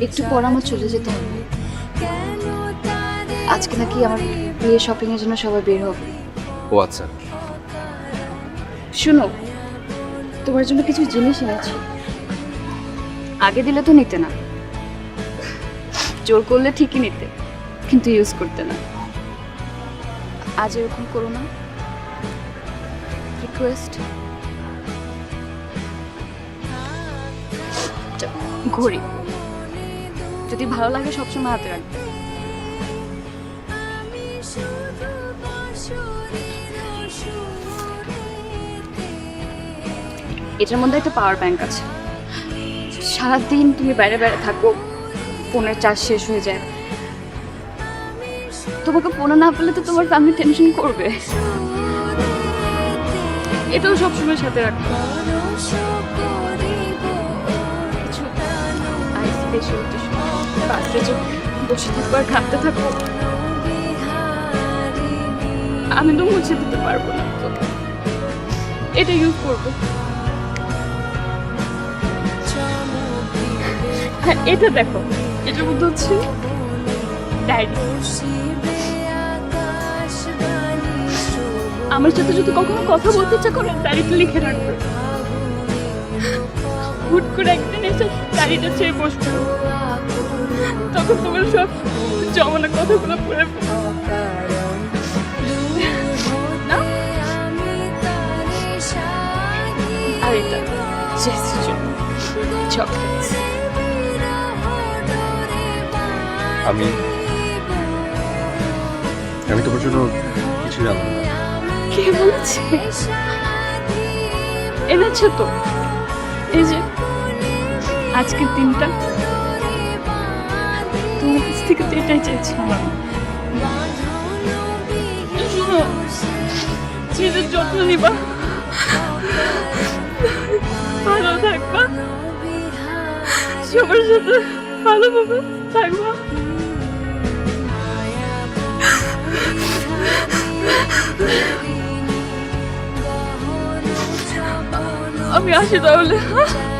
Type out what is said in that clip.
একটু পর আমার চলে যেতে হবে। আজকে নাকি আমার বিয়ে শপিং এর জন্য সবাই বের হবে। ও আচ্ছা। শুনো তোমার জন্য কিছু জিনিস এনেছি। আগে দিলে তো নিতে না। জোর করলে ঠিকই নিতে কিন্তু ইউজ করতে না। আজ এরকম করো না। রিকোয়েস্ট ঘড়ি। যদি ভালো লাগে, সবসময় হাতে রাখবে। এটার মধ্যে একটা পাওয়ার ব্যাংক আছে। সারাদিন তুমি বাইরে বাইরে থাকো, ফোনের চার্জ শেষ হয়ে যায়। তোমাকে ফোনে না পেলে তো তোমার ফ্যামিলি টেনশন করবে। এটাও সবসময় সাথে রাখো। টিস্যু যে বসে থাকব আর ঘামতে থাকব, আমি তো মুছে দিতে পারব না তো এটা ইউজ করব। হ্যাঁ এটা দেখো এটার মধ্যে হচ্ছে ডায়েরি। আমার সাথে যদি কখনো কথা বলতে ইচ্ছা করে ডায়েরিতে লিখে রাখবে। হুট করে একদিন এসে ডায়েরিটা ছেড়ে বসবে। তখন তোমার সব জমানো কথাগুলো পড়ে ফেলবে। আর এটা জেসির জন্য। চকলেটস। আমি আমি তোমার জন্য কিছু আনলাম না। কে বলেছে? এনেছো তো? এই যে আজকের দিনটা তোমার কাছ থেকে তো এটাই। শোনো নিজের যত্ন নিবা ভালো থাকবা সবার সাথে ভালোভাবে থাকবা আমি আসি তাহলে হ্যাঁ?